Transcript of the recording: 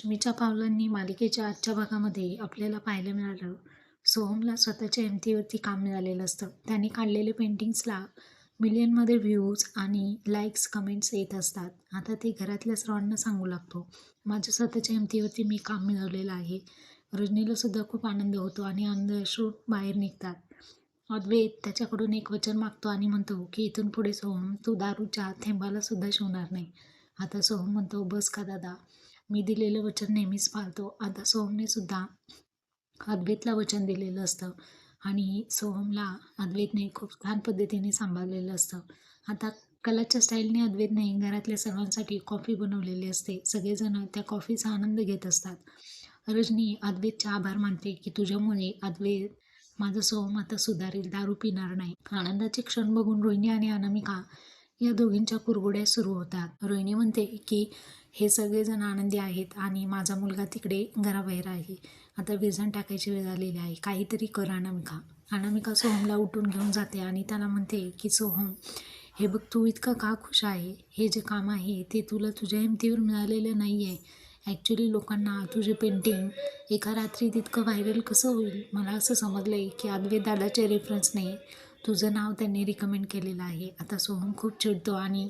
लक्ष्मीच्या पावलांनी मालिकेच्या आजच्या भागामध्ये आपल्याला पाहायला मिळालं. सोहमला स्वतःच्या एमतीवरती काम मिळालेलं असतं. त्याने काढलेले पेंटिंग्सला मिलियनमध्ये व्ह्यूज आणि लाईक्स कमेंट्स येत असतात. आता ते घरातल्या सर्वांना सांगू लागतो माझ्या स्वतःच्या एमतीवरती मी काम मिळवलेलं आहे. रजनीला सुद्धा खूप आनंद होतो आणि आनंद अश्रू बाहेर निघतात. अद्वैत त्याच्याकडून एक वचन मागतो आणि म्हणतो की इथून पुढे सोहम तू दारूच्या थेंबाला सुद्धा शिवणार नाही. आता सोहम म्हणतो बस का दादा मी दिलेलं वचन नेहमीच पाळतो. आता सोहमने सुद्धा अद्वैतला वचन दिलेलं असतं. आणि सोहमला अद्वैतने खूप छान पद्धतीने सांभाळलेलं असतं. आता कलाच्या स्टाईलने अद्वैतने घरातल्या सर्वांसाठी कॉफी बनवलेली असते. सगळेजण त्या कॉफीचा आनंद घेत असतात. रजनी अद्वैतचे आभार मानते की तुझ्यामुळे अद्वैत माझं सोहम आता सुधारेल दारू पिणार नाही. आनंदाचे क्षण बघून रोहिणी आणि अनामिका या दोघींच्या कुरगुड्या सुरू होतात. रोहिणी म्हणते की हे सगळेजण आनंदी आहेत आणि माझा मुलगा तिकडे घराबाहेर आहे. आता विरजण टाकायची वेळ आलेली आहे. काहीतरी कर अनामिका. अनामिका सोहमला उठून घेऊन जाते आणि त्याला म्हणते की सोहम हे बघ तू इतका का खुश आहे? हे जे काम आहे ते तुला तुझ्या हिमतीवर मिळालेलं नाही आहे ॲक्च्युली लोकांना तुझे पेंटिंग एका रात्रीत इतकं व्हायरल कसं होईल? मला असं समजलं आहे की अद्वैत दादाच्या रेफरन्सने तुझं नाव त्यांनी रिकमेंड केलेलं आहे. आता सोहम खूप चिडतो आणि